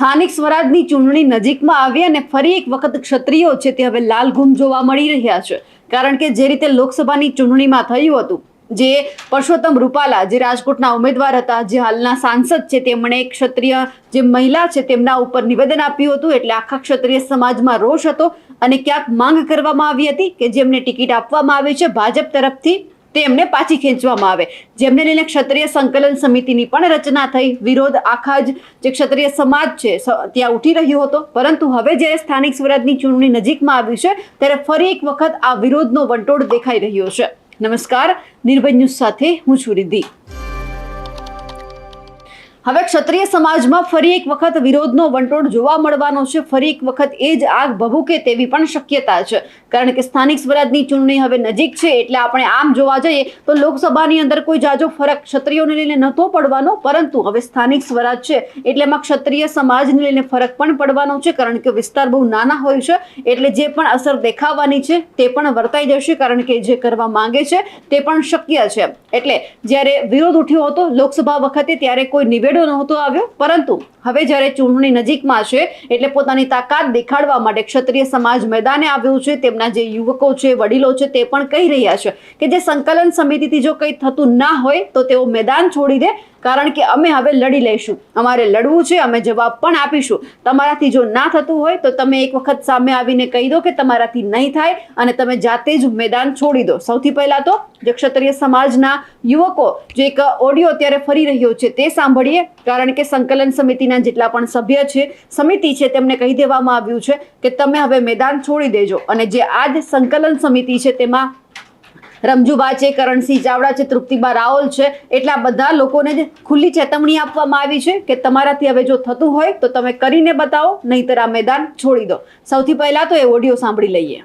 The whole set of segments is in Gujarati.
સ્થાનિક સ્વરાજની ચૂંટણી નજીકમાં આવી અને ફરી એક વખત ક્ષત્રિયો છે તે હવે લાલઘૂમ જોવા મળી રહ્યા છે. કારણ કે જે રીતે લોકસભાની ચૂંટણીમાં થયું હતું, જે પરસોત્તમ રૂપાલા જે રાજકોટના ઉમેદવાર હતા, જે હાલના સાંસદ છે, તેમણે ક્ષત્રિય જે મહિલા છે તેમના ઉપર નિવેદન આપ્યું હતું, એટલે આખા ક્ષત્રિય સમાજમાં રોષ હતો અને ક્યાંક માંગ કરવામાં આવી હતી કે જેમને ટિકિટ આપવામાં આવી છે, ભાજપ તરફથી તેમને પાછી ખેંચવામાં આવે. જેમને લઈને ક્ષત્રિય સંકલન સમિતિની પણ રચના થઈ. વિરોધ આખા જ જે ક્ષત્રિય સમાજ છે ત્યાં ઉઠી રહ્યો હતો. પરંતુ હવે જ્યારે સ્થાનિક સ્વરાજની ચૂંટણી નજીકમાં આવી છે, ત્યારે ફરી એક વખત આ વિરોધનો વંટોળ દેખાઈ રહ્યો છે. નમસ્કાર. નિર્ભય ન્યૂઝ સાથે હું છું રિદ્ધિ. હવે ક્ષત્રિય સમાજમાં ફરી એક વખત વિરોધનો વંટોળ જોવા મળવાનો છે. ફરી એક વખત એ જ આગ ભભૂકે તેવી પણ શક્યતા છે. કારણ કે સ્થાનિક સ્વરાજની ચૂંટણી હવે નજીક છે એટલે આપણે આમ જોવા જઈએ તો લોકસભાની અંદર કોઈ જાજો ફરક ક્ષત્રિયોને લઈને નહોતો પડવાનો, પરંતુ હવે સ્થાનિક સ્વરાજ છે એટલે એમાં ક્ષત્રિય સમાજને લઈને ફરક પણ પડવાનો છે. કારણ કે વિસ્તાર બહુ નાના હોય છે એટલે જે પણ અસર દેખાવાની છે તે પણ વર્તાઈ જશે. કારણ કે જે કરવા માંગે છે તે પણ શક્ય છે. એટલે જ્યારે વિરોધ ઉઠ્યો હતો લોકસભા વખતે ત્યારે કોઈ નિવેડો નહોતો આવ્યો. પરંતુ હવે જ્યારે ચૂંટણી નજીકમાં છે, એટલે પોતાની તાકાત દેખાડવા માટે ક્ષત્રિય સમાજ મેદાને આવ્યો છે, તેમના જે યુવકો છે, વડીલો છે, તે પણ કહી રહ્યા છે કે જે સંકલન સમિતિથી જો કંઈ થતું ના હોય, તો તેઓ મેદાન છોડી દે કારણ કે અમે હવે લડી લઈશું. અમારે લડવું છે, અમે જવાબ પણ આપીશું. તમારાથી જો ના થતું હોય, તો તમે એક વખત સામે આવીને કહી દો કે તમારાથી નહીં થાય અને તમે જાતે જ મેદાન છોડી દો. સૌથી પહેલા તો જે ક્ષત્રિય સમાજના યુવકો, જે એક ઓડિયો અત્યારે ફરી રહ્યો છે, તે સાંભળીએ. કારણ કે સંકલન સમિતિના જેટલા પણ સભ્ય છે, સમિતિ છે, તેમને કહી દેવામાં આવ્યું છે કે તમે હવે મેદાન છોડી દેજો. અને જે આજ સંકલન સમિતિ છે, તેમાં રમજુબા છે, કરણસિંહ ચાવડા છે, તૃપ્તિબા રાઓલ છે. એટલા બધા લોકોને જ ખુલ્લી ચેતવણી આપવામાં આવી છે કે તમારાથી હવે જો થતું હોય તો તમે કરીને બતાવો, નહીંતર આ મેદાન છોડી દો. સૌથી પહેલા તો એ ઓડિયો સાંભળી લઈએ.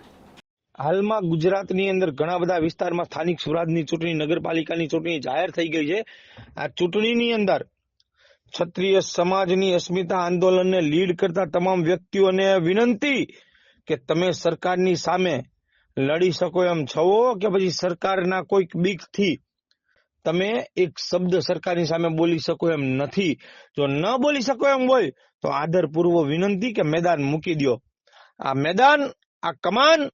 હાલમાં ગુજરાતની અંદર ઘણા બધા વિસ્તારમાં સ્થાનિક સ્વરાજની ચૂંટણી, નગરપાલિકાની ચૂંટણી જાહેર થઈ ગઈ છે. આ ચૂંટણીની અંદર ક્ષત્રિય સમાજની અસ્મિતા આંદોલનને લીડ કરતા તમામ વ્યક્તિઓને વિનંતી કે તમે સરકારની સામે લડી શકો એમ છો કે પછી સરકારના કોઈક બીકથી તમે એક શબ્દ સરકારની સામે બોલી શકો એમ નથી? જો ન બોલી શકો એમ હોય, તો આદરપૂર્વક વિનંતી કે મેદાન મૂકી દો આ મેદાન, આ કમાન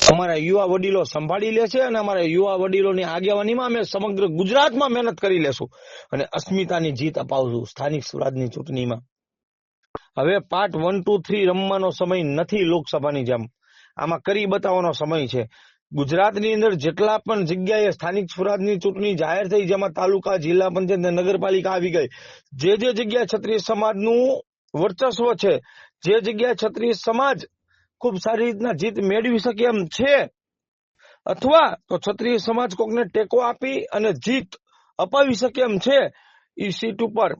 અમારા યુવા વડીલો સંભાળી લેશે અને અમારા યુવા વડીલોની આગેવાનીમાં અમે સમગ્ર ગુજરાતમાં મહેનત કરી લેશું અને અસ્મિતાની જીત અપાવશું સ્થાનિક સ્વરાજની ચૂંટણીમાં. હવે પાર્ટ વન ટુ થ્રી રમવાનો સમય નથી લોકસભાની જેમ. આમાં કરી બતાવવાનો સમય છે. ગુજરાતની અંદર જેટલા પણ જગ્યાએ સ્થાનિક સ્વરાજની ચૂંટણી જાહેર થઈ, જેમાં તાલુકા, જિલ્લા પંચાયત અને નગરપાલિકા આવી ગઈ, જે જે જગ્યાએ ક્ષત્રિય સમાજનું વર્ચસ્વ છે, જે જગ્યાએ ક્ષત્રિય સમાજ ખૂબ સારી રીતના જીત મેળવી શકે એમ છે, અથવા તો ક્ષત્રિય સમાજ કોકને ટેકો આપી અને જીત અપાવી શકે એમ છે એ સીટ ઉપર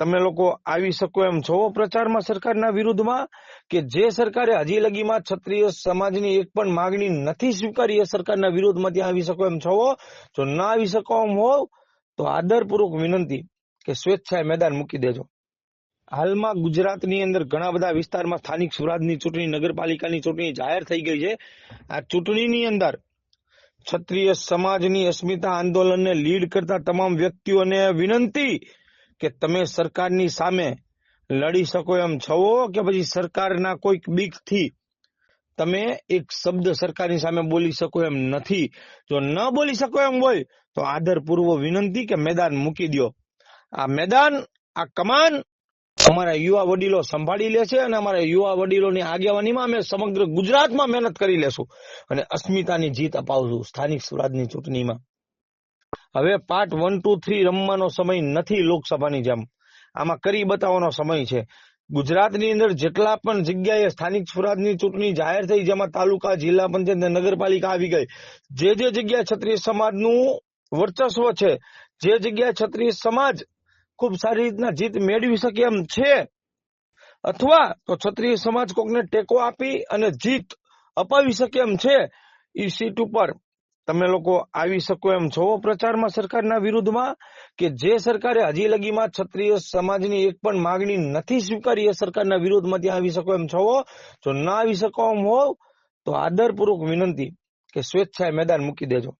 તમે લોકો આવી શકો એમ. છો પ્રચારમાં સરકારના વિરુદ્ધમાં કે જે સરકારે હજી લગીમાં ક્ષત્રિય સમાજની એક પણ માગણી નથી સ્વીકારી એ સરકારના વિરોધમાં ત્યાં આવી શકો એમ. છો જો ના આવી શકો એમ હોવ, તો આદરપૂર્વક વિનંતી કે સ્વેચ્છાએ મેદાન મૂકી દેજો. હાલમાં ગુજરાતની અંદર ઘણા બધા વિસ્તારમાં સ્થાનિક સ્વરાજની ચૂંટણી, નગરપાલિકાની ચૂંટણી જાહેર થઈ ગઈ છે. આ ચૂંટણીની અંદર ક્ષત્રિય સમાજની અસ્મિતા આંદોલનને લીડ કરતા તમામ વ્યક્તિઓને વિનંતી કે તમે સરકારની સામે લડી શકો એમ છો કે પછી સરકારના કોઈક બીકથી તમે એક શબ્દ સરકારની સામે બોલી શકો એમ નથી? જો ન બોલી શકો એમ હોય, તો આદરપૂર્વક વિનંતી કે મેદાન મૂકી દો આ મેદાન, આ કમાન અમારા યુવા વડીલો સંભાળી લે છે અને અમારા યુવા વડીલોની આગેવાનીમાં અમે સમગ્ર ગુજરાતમાં મહેનત કરી લેશું અને અસ્મિતાની જીત અપાવશું સ્થાનિક સ્વરાજની ચૂંટણીમાં. હવે પાર્ટ વન ટુ થ્રી રમવાનો સમય નથી લોકસભાની જેમ. આમાં કરી બતાવવાનો સમય છે. ગુજરાતની અંદર જેટલા પણ જગ્યાએ સ્થાનિક સ્વરાજની ચૂંટણી જાહેર થઈ, જેમાં તાલુકા, જિલ્લા પંચાયત નગરપાલિકા આવી ગઈ, જે જે જગ્યાએ ક્ષત્રિય સમાજનું વર્ચસ્વ છે, જે જગ્યાએ ક્ષત્રિય સમાજ ખૂબ સારી રીતના જીત મેળવી શકે એમ છે, અથવા તો ક્ષત્રિય સમાજ કોકને ટેકો આપી અને જીત અપાવી શકે એમ છે એ સીટ ઉપર. તમે લોકો આવી શકો એમ. છો પ્રચારમાં સરકારના વિરુદ્ધમાં કે જે સરકારે હજી લગીમાં ક્ષત્રિય સમાજની એક પણ માગણી નથી સ્વીકારી એ સરકારના વિરોધમાં ત્યાં આવી શકો એમ. છો જો ના આવી શકો એમ હોવ, તો આદરપૂર્વક વિનંતી કે સ્વેચ્છાએ મેદાન મૂકી દેજો.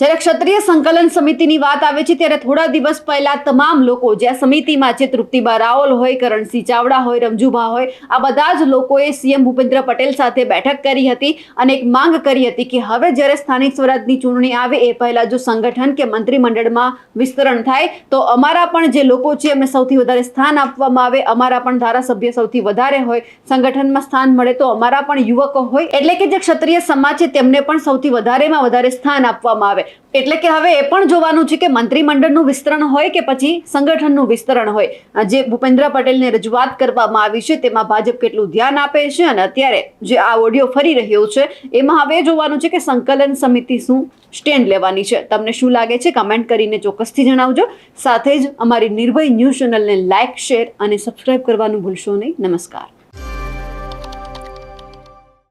જ્યારે ક્ષત્રિય સંકલન સમિતિની વાત આવે છે, ત્યારે થોડા દિવસ પહેલા તમામ લોકો જે આ સમિતિમાં છે, તૃપ્તિબા રાવલ હોય, કરણસિંહ ચાવડા હોય, રમજુભા હોય, આ બધા જ લોકોએ સીએમ ભૂપેન્દ્ર પટેલ સાથે બેઠક કરી હતી અને એક માંગ કરી હતી કે હવે જ્યારે સ્થાનિક સ્વરાજની ચૂંટણી આવે, એ પહેલાં જો સંગઠન કે મંત્રીમંડળમાં વિસ્તરણ થાય, તો અમારા પણ જે લોકો છે, એમને સૌથી વધારે સ્થાન આપવામાં આવે, અમારા પણ ધારાસભ્ય સૌથી વધારે હોય, સંગઠનમાં સ્થાન મળે તો અમારા પણ યુવકો હોય, એટલે કે જે ક્ષત્રિય સમાજ છે, તેમને પણ સૌથી વધારેમાં વધારે સ્થાન આપવામાં આવે. એટલે કે હવે એ પણ જોવાનું છે કે મંત્રીમંડળનું વિસ્તરણ હોય કે પછી સંગઠનનું વિસ્તરણ હોય. જે ભૂપેન્દ્ર પટેલને રજૂઆત કરવામાં આવી છે, તેમાં ભાજપ કેટલું ધ્યાન આપે છે અને અત્યારે જે આ ઓડિયો ફરી રહ્યો છે, એમાં હવે જોવાનું છે કે સંકલન સમિતિ શું સ્ટેન્ડ લેવાની છે. તમને શું લાગે છે? કમેન્ટ કરીને ચોક્કસથી જણાવજો. સાથે જ અમારી નિર્ભય ન્યૂઝ ચેનલને લાઇક શેર અને સબસ્ક્રાઇબ કરવાનું ભૂલશો નહીં. નમસ્કાર.